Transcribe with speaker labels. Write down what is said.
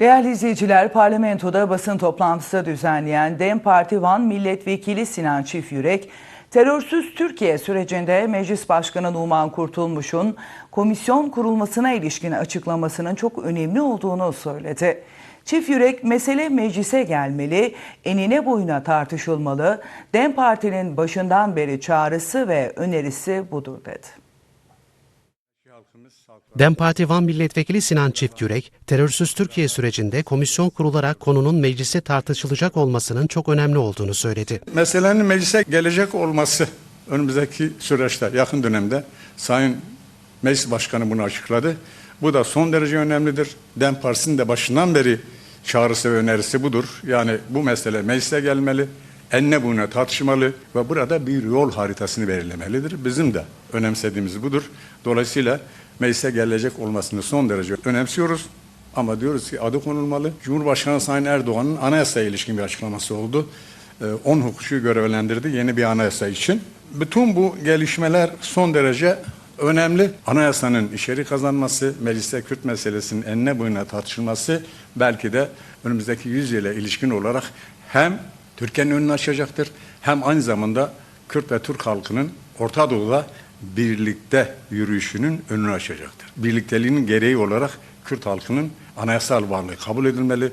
Speaker 1: Değerli izleyiciler, parlamentoda basın toplantısı düzenleyen DEM Parti Van Milletvekili Sinan Çiftürek, terörsüz Türkiye sürecinde Meclis Başkanı Numan Kurtulmuş'un komisyon kurulmasına ilişkin açıklamasının çok önemli olduğunu söyledi. Çiftürek, mesele meclise gelmeli, enine boyuna tartışılmalı, DEM Parti'nin başından beri çağrısı ve önerisi budur dedi.
Speaker 2: DEM Parti Van Milletvekili Sinan Çiftgürek, terörsüz Türkiye sürecinde komisyon kurularak konunun meclise tartışılacak olmasının çok önemli olduğunu söyledi.
Speaker 3: Meselenin meclise gelecek olması önümüzdeki süreçte yakın dönemde Sayın Meclis Başkanı bunu açıkladı. Bu da son derece önemlidir. DEM Partisi'nin de başından beri çağrısı ve önerisi budur. Yani bu mesele meclise gelmeli, enine boyuna tartışmalı ve burada bir yol haritasını belirlemelidir. Bizim de önemsediğimiz budur. Dolayısıyla meclise gelecek olmasını son derece önemsiyoruz. Ama diyoruz ki adı konulmalı. Cumhurbaşkanı Sayın Erdoğan'ın anayasaya ilişkin bir açıklaması oldu. 10 hukukçuyu görevlendirdi yeni bir anayasa için. Bütün bu gelişmeler son derece önemli. Anayasanın içeri kazanması, mecliste Kürt meselesinin enine boyuna tartışılması belki de önümüzdeki 100 yıla ilişkin olarak hem Türkiye'nin önünü açacaktır hem aynı zamanda Kürt ve Türk halkının Orta Doğu'da birlikte yürüyüşünün önünü açacaktır. Birlikteliğinin gereği olarak Kürt halkının anayasal varlığı kabul edilmeli.